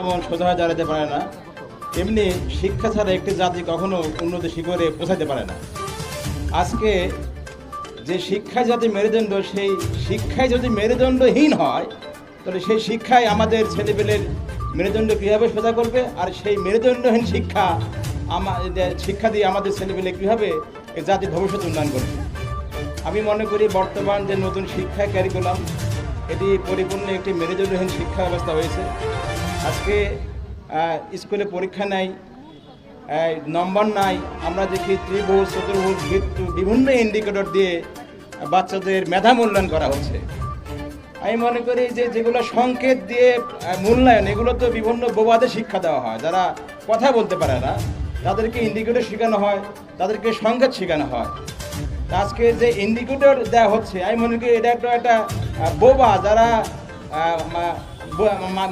যেমন সোজা দাঁড়াতে পারে না। তেমনি শিক্ষা ছাড়া একটি জাতি কখনো উন্নতি শিখরে পৌঁছাতে পারে না। আজকে যে শিক্ষা যাতে মেরুদণ্ড, সেই শিক্ষায় যদি মেরুদণ্ডহীন হয়, তাহলে সেই শিক্ষায় আমাদের ছেলেপেলের মেরুদণ্ড কীভাবে সোজা করবে? আর সেই মেরুদণ্ডহীন শিক্ষা আমাদের, শিক্ষা দিয়ে আমাদের ছেলেপেলে কীভাবে জাতির ভবিষ্যৎ উন্নয়ন করবে? আমি মনে করি বর্তমান যে নতুন শিক্ষা ক্যারিকুলাম এটি পরিপূর্ণ একটি মেরুদণ্ডহীন শিক্ষা ব্যবস্থা হয়েছে। আজকে স্কুলে পরীক্ষা নেয় নম্বর নাই, আমরা দেখি ত্রিভুজ, চতুর্ভুজ মৃত্যু বিভিন্ন ইন্ডিকেটর দিয়ে বাচ্চাদের মেধা মূল্যায়ন করা হচ্ছে। আমি মনে করি যে যেগুলো সংকেত দিয়ে মূল্যায়ন, এগুলো তো বিভিন্ন বোবাদে শিক্ষা দেওয়া হয়। যারা কথা বলতে পারে না, তাদেরকে ইন্ডিকেটর শেখানো হয়, তাদেরকে সংকেত শেখানো হয়। আজকে যে ইন্ডিকেটর দেওয়া হচ্ছে, আমি মনে করি এটা একটা একটা বোবা, যারা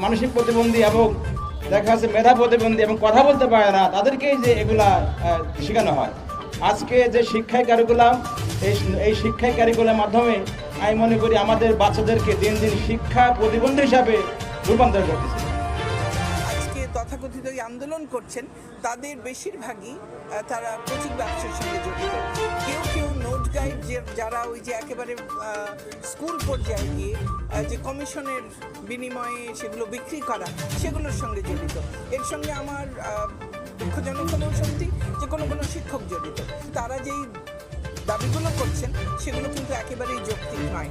মানসিক প্রতিবন্ধী এবং দেখা যাচ্ছে মেধা প্রতিবন্ধী এবং কথা বলতে পারে না, তাদেরকেই যে এগুলা শেখানো হয়। আজকে যে শিক্ষায় ক্যারিকুলাম এই এই শিক্ষায় ক্যারিকুলামের মাধ্যমে আমি মনে করি আমাদের বাচ্চাদেরকে দিন দিন শিক্ষা প্রতিবন্ধী হিসাবে রূপান্তর করতেছে। আজকে তথাকথিত আন্দোলন করছেন, তাদের বেশিরভাগই তারা কোচিং ব্যবসার সঙ্গে জড়িত। যারা ওই যে একেবারে স্কুল পর্যায়ে গিয়ে যে কমিশনের বিনিময়ে সেগুলো বিক্রি করা, সেগুলোর সঙ্গে জড়িত। এর সঙ্গে আমার দুঃখজনক হলেও সত্যি যে কোনো কোনো শিক্ষক জড়িত। তারা যেই দাবিগুলো করছেন, সেগুলো কিন্তু একেবারেই যৌক্তিক নয়।